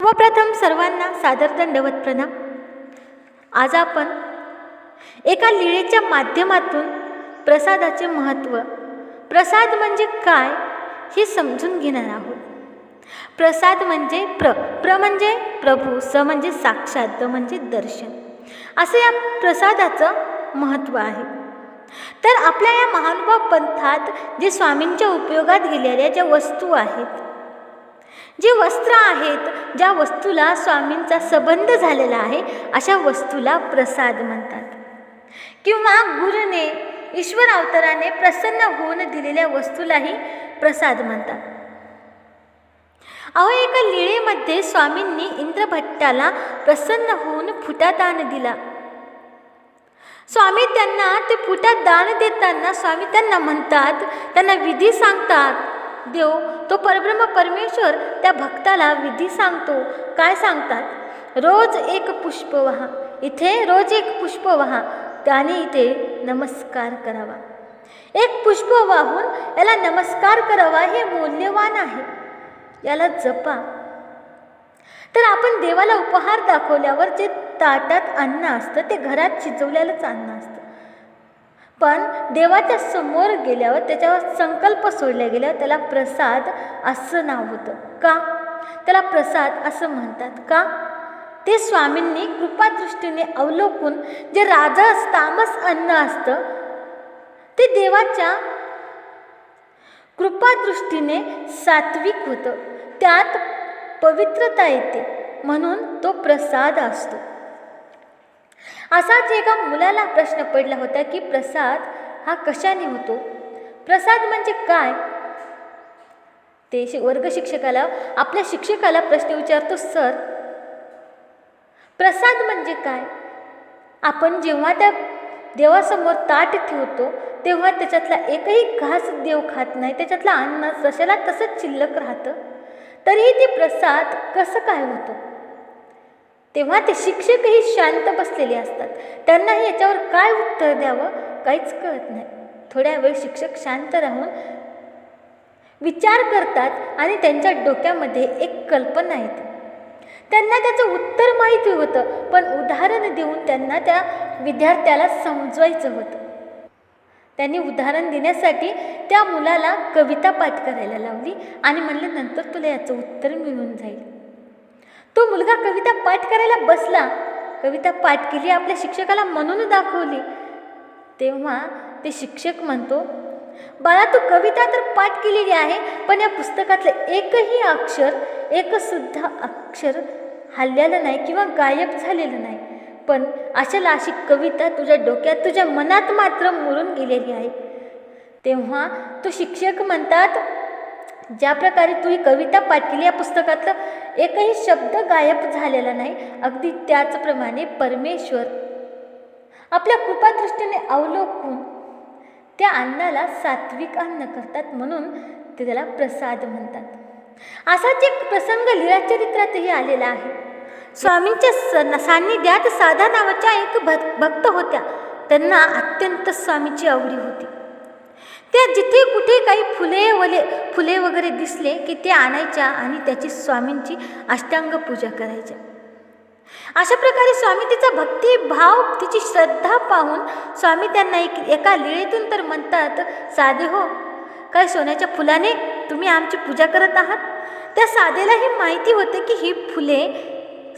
सर्वप्रथम सर्वांना सादर दंडवत प्रणाम. आज आपण एका लिळेच्या माध्यमातून प्रसादाचे महत्त्व प्रसाद म्हणजे काय हे समजून घेणार आहोत. प्रसाद म्हणजे प्र प्र म्हणजे प्रभू स म्हणजे साक्षात द म्हणजे दर्शन. असं या प्रसादाचं महत्त्व आहे. तर आपल्या या महानुभाव पंथात जे स्वामींच्या उपयोगात गेलेल्या ज्या वस्तू आहेत जे वस्त्र आहेत ज्या वस्तूला स्वामींचा संबंध झालेला आहे अशा वस्तूला प्रसाद म्हणतात. किंवा गुरुने ईश्वर अवताराने प्रसन्न होऊन दिलेल्या वस्तूलाही प्रसाद म्हणतात. अहो एका लीळेमध्ये स्वामींनी इंद्रभट्टाला प्रसन्न होऊन फुटा दान दिला. स्वामी त्यांना ते फुटात दान देताना स्वामी त्यांना म्हणतात त्यांना विधी सांगतात देव तो परब्रह्म परमेश्वर त्या भक्ताला विधी सांगतो. काय सांगतात? रोज एक पुष्प व्हा इथे रोज एक पुष्प व्हा त्याने इथे नमस्कार करावा. एक पुष्प वाहून याला नमस्कार करावा हे मौल्यवान आहे. याला जपा. तर आपण देवाला उपहार दाखवल्यावर जे ताटात अन्न असतं ते घरात शिजवलेलंच अन्न असतं. पण देवाच्या समोर गेल्यावर त्याच्यावर संकल्प सोडल्या गेल्यावर त्याला प्रसाद असं नाव होतं. का? त्याला प्रसाद असं म्हणतात. का? ते स्वामींनी कृपादृष्टीने अवलोकून जे राजस तामस अन्न असतं ते देवाच्या कृपादृष्टीने सात्विक होतं. त्यात पवित्रता येते. म्हणून तो प्रसाद असतो. असाच एका मुलाला प्रश्न पडला होता की प्रसाद हा कशाने होतो? प्रसाद म्हणजे काय? ते वर्ग शिक्षकाला आपल्या शिक्षकाला प्रश्न विचारतो सर प्रसाद म्हणजे काय? आपण जेव्हा त्या देवासमोर ताट ठेवतो तेव्हा त्याच्यातला एकही घास देव खात नाही. त्याच्यातलं अन्न जशाला तसंच शिल्लक राहतं. तरीही ते प्रसाद कसं काय होतं? तेव्हा ते शिक्षकही शांत बसलेले असतात. त्यांनाही याच्यावर काय उत्तर द्यावं? काहीच कळत नाही. थोड्या वेळ शिक्षक शांत राहून विचार करतात आणि त्यांच्या डोक्यामध्ये एक कल्पना येते. त्यांना त्याचं उत्तर माहिती होतं पण उदाहरण देऊन त्यांना त्या विद्यार्थ्याला समजवायचं होतं. त्यांनी उदाहरण देण्यासाठी त्या मुलाला कविता पाठ करायला लावली आणि म्हणलं नंतर तुला याचं उत्तर मिळून जाईल. तो मुलगा कविता पाठ करायला बसला. कविता पाठ केली आपल्या शिक्षकाला म्हणून दाखवली. तेव्हा ते शिक्षक म्हणतो बाळा तू कविता तर पाठ केलेली आहे पण या पुस्तकातलं एकही अक्षर एकसुद्धा अक्षर हल्ल्यालं नाही किंवा गायब झालेलं नाही. पण अशाला अशी कविता तुझ्या डोक्यात तुझ्या मनात मात्र मुरून गेलेली आहे. तेव्हा तो शिक्षक म्हणतात ज्या प्रकारे तू ही कविता पाटील या पुस्तकातलं एकही शब्द गायब झालेला नाही अगदी त्याचप्रमाणे परमेश्वर. आपल्या कृपादृष्टीने अवलोकून त्या अन्नाला सात्विक अन्न करतात म्हणून ते त्याला प्रसाद म्हणतात. असाच एक प्रसंग लीळाचरित्रातही आलेला आहे. स्वामींच्या सन सान्निध्यात साधा नावाच्या एक भक्त होत्या. त्यांना अत्यंत स्वामीची आवडी होती. त्या जिथे कुठे काही फुले वले फुले वगैरे दिसले की ते आणायच्या आणि त्याची स्वामींची अष्टांग पूजा करायच्या. अशा प्रकारे स्वामी तिचा भक्तिभाव तिची श्रद्धा पाहून स्वामी त्यांना एक एका लीळेतून तर म्हणतात साधे हो काय सोन्याच्या फुलाने तुम्ही आमची पूजा करत आहात? त्या साधेलाही माहिती होतं की ही फुले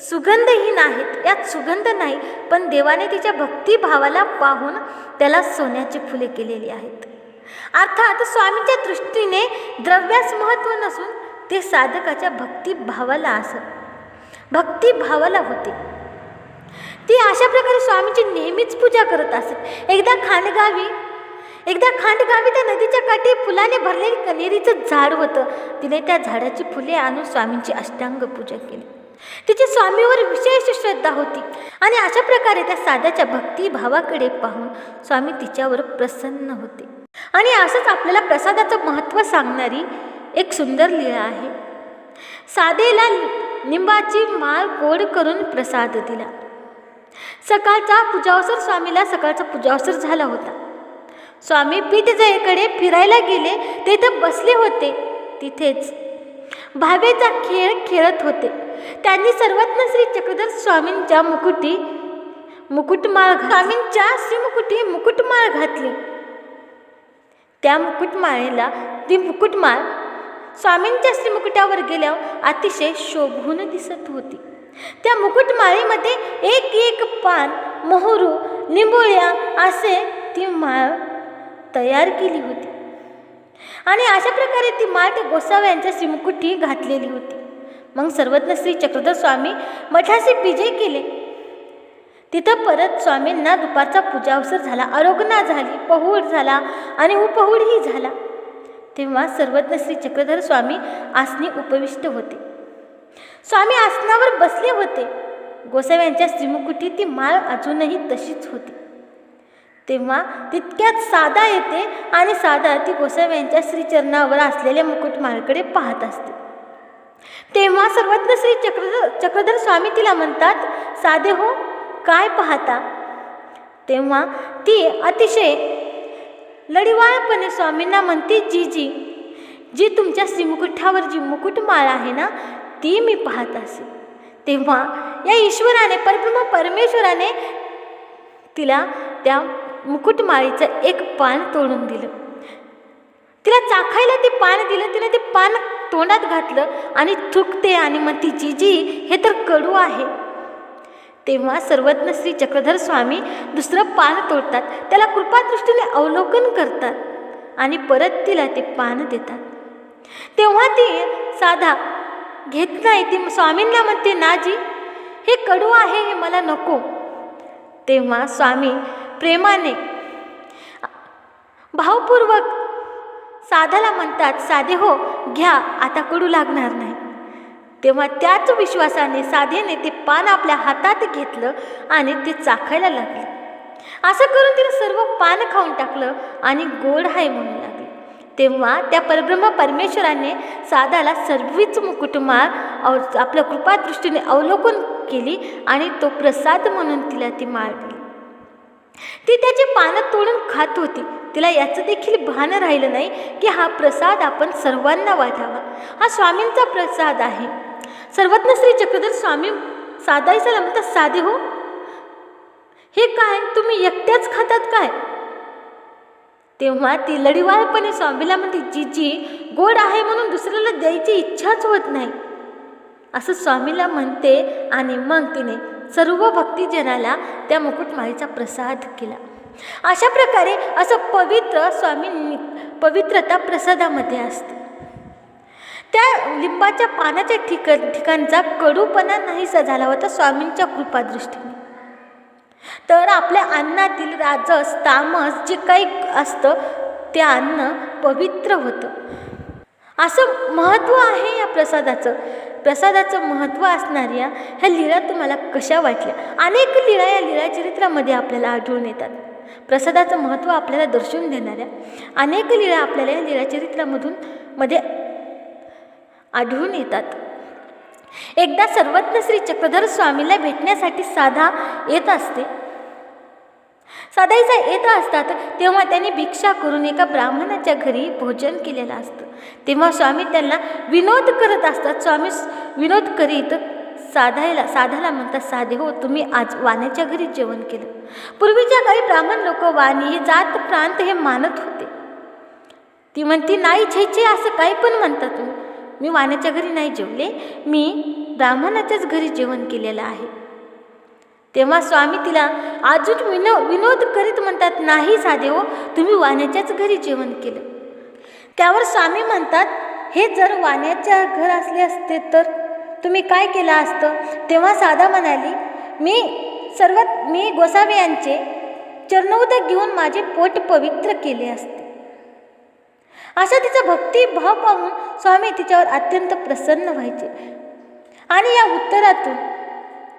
सुगंधहीन आहेत. यात सुगंध नाही पण देवाने तिच्या भक्तिभावाला पाहून त्याला सोन्याची फुले केलेली आहेत. अर्थात स्वामींच्या दृष्टीने द्रव्यास महत्त्व नसून ते साधकाच्या भक्तिभावाला असत. भक्तिभावाला होते. ती अशा प्रकारे स्वामींची नेहमीच पूजा करत असत. एकदा खांडगावी एकदा खांडगावी त्या नदीच्या काठी फुलाने भरलेली कनेरीचं झाड होतं. तिने त्या झाडाची फुले आणून स्वामींची अष्टांग पूजा केली. तिची स्वामीवर विशेष श्रद्धा होती. आणि अशा प्रकारे त्या साध्याच्या भक्तिभावाकडे पाहून स्वामी तिच्यावर प्रसन्न होते. आणि असंच आपल्याला प्रसादाचं महत्त्व सांगणारी एक सुंदर लीळा आहे. साधेला निंबाची माळ गोड करून प्रसाद दिला. सकाळचा पूजावसर स्वामीला सकाळचा पूजावसर झाला होता. स्वामी पीठजयेकडे फिरायला गेले ते तर बसले होते. तिथेच भावेचा खेळ खेळत होते. त्यांनी सर्वज्ञ श्री चक्रधर स्वामींच्या मुकुटी मुकुटमाळ स्वामींच्या श्रीमुकुटी मुकुटमाळ घातली. त्या मुकुटमाळेला ती मुकुटमाळ स्वामींच्या श्रीमुकुटावर गेल्यावर अतिशय शोभून दिसत होती. त्या मुकुटमाळेमध्ये एक एक पान मोहरू निंबोळ्या असे ती माळ तयार केली होती. आणि अशा प्रकारे ती माळ त्या गोसाव्यांच्या श्रीमुकुटी घातलेली होती. मग सर्वज्ञ श्री चक्रधर स्वामी मठाचे विजय केले. तिथं परत स्वामींना दुपारचा पूजा अवसर झाला आरोग्यना झाली पहूड झाला आणि उपहूडही झाला. तेव्हा सर्वज्ञ श्री चक्रधर स्वामी आसनी उपविष्ट होते. स्वामी आसनावर बसले होते. गोसाव्यांच्या श्रीमुकुटी ती माळ अजूनही तशीच होती. तेव्हा तितक्यात साधा येते आणि साधा ती गोसाव्यांच्या श्रीचरणावर असलेल्या मुकुटमाळकडे पाहत असते. तेव्हा सर्वज्ञ श्री चक्रधर चक्रधर स्वामी तिला म्हणतात साधे हो काय पाहता? तेव्हा ती अतिशय लढिवाळपणे स्वामींना म्हणते जी जी जी तुमच्या श्रीमुकुठावर जी मुकुटमाळ आहे ना ती मी पाहत असे. तेव्हा या ईश्वराने परब्रह्म परमेश्वराने तिला त्या मुकुटमाळीचं एक पान तोडून दिलं. तिला चाखायला ते पान दिलं तिने ते पान तोंडात घातलं आणि थुकते आणि मग ती जीजी हे तर कडू आहे. तेव्हा सर्वज्ञ श्री चक्रधर स्वामी दुसरं पान तोडतात. त्याला कृपादृष्टीने अवलोकन करतात आणि परत तिला ते पान देतात. तेव्हा ती साधा घेत नाही. ती स्वामींना म्हणते नाजी हे कडू आहे हे मला नको. तेव्हा स्वामी प्रेमाने भावपूर्वक साधाला म्हणतात साधे हो घ्या आता कडू लागणार नाही. तेव्हा त्याच विश्वासाने साधेने ते पान आपल्या हातात घेतलं आणि ते चाखायला लागले. असं करून तिने सर्व पान खाऊन टाकलं आणि गोड आहे म्हणू लागले. तेव्हा त्या परब्रह्म परमेश्वराने साधाला सर्वीच मुकुटमाळ अव आपल्या कृपादृष्टीने अवलोकन केली आणि तो प्रसाद म्हणून तिला ती माळ दिली ती त्याची पानं तोडून खात होती. तिला याचं देखील भान राहिलं नाही की हा प्रसाद आपण सर्वांना वाटावा हा स्वामींचा प्रसाद आहे. सर्वज्ञ श्री चक्रधर स्वामी साधायचं म्हणतात साधे हो. हे काय? तुम्ही एकट्याच खातात काय? तेव्हा ती लढीवाळपणे स्वामीला म्हणते जी जी गोड आहे म्हणून दुसऱ्याला द्यायची इच्छाच होत नाही. असं स्वामीला म्हणते आणि मग तिने सर्व भक्तिजनाला त्या मुकुटमाळीचा प्रसाद केला. अशा प्रकारे असं पवित्र स्वामी पवित्रता प्रसादामध्ये असते. त्या लिंबाच्या पानाच्या ठिक ठिकाणचा कडूपणा नाहीसा झाला होता स्वामींच्या कृपादृष्टीने. तर आपल्या अन्नातील राजस तामस जे काही असतं ते अन्न पवित्र होतं. असं महत्त्व आहे या प्रसादाचं. प्रसादाचं महत्त्व असणाऱ्या ह्या लीळा तुम्हाला कशा वाटल्या? अनेक लीळा या लीळा चरित्रामध्ये आपल्याला आढळून येतात. प्रसादाचं महत्त्व आपल्याला दर्शवून देणाऱ्या अनेक लीळा आपल्याला या लीळाचरित्रामधून मध्ये आढळून येतात. एकदा सर्वज्ञ श्री चक्रधर स्वामीला भेटण्यासाठी साधा येत असते. साधाईचा येत असतात तेव्हा त्यांनी भिक्षा करून एका ब्राह्मणाच्या घरी भोजन केलेलं असतं. तेव्हा स्वामी त्यांना विनोद करत असतात. स्वामी विनोद करीत साधायला साधाला म्हणतात साधे हो तुम्ही आज वाण्याच्या घरी जेवण केलं. पूर्वीच्या काळी ब्राह्मण लोक वाणी हे जात प्रांत हे मानत होते. ती म्हणती नाही छे छे असं काही पण म्हणतात तुम्ही. मी वाण्याच्या घरी नाही जेवले. मी ब्राह्मणाच्याच घरी जेवण केलेलं आहे. तेव्हा स्वामी तिला अजून विनो विनोद करीत म्हणतात नाही साधे हो, तुम्ही वाण्याच्याच घरी जेवण केलं. त्यावर स्वामी म्हणतात हे जर वाण्याच्या घर असले असते तर तुम्ही काय केलं असतं? तेव्हा साधा म्हणाली मी सर्वात मी गोसावे यांचे चरणोदक घेऊन माझे पोट पवित्र केले असते. अशा तिचा भक्तिभाव पाहून स्वामी तिच्यावर अत्यंत प्रसन्न व्हायचे. आणि या उत्तरातून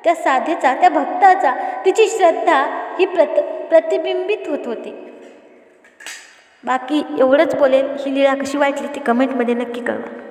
त्या साधेचा त्या भक्ताचा तिची श्रद्धा ही प्रत प्रतिबिंबित होत होती. बाकी एवढंच बोलेल. ही लीळा कशी वाटली ती कमेंटमध्ये नक्की कळवा.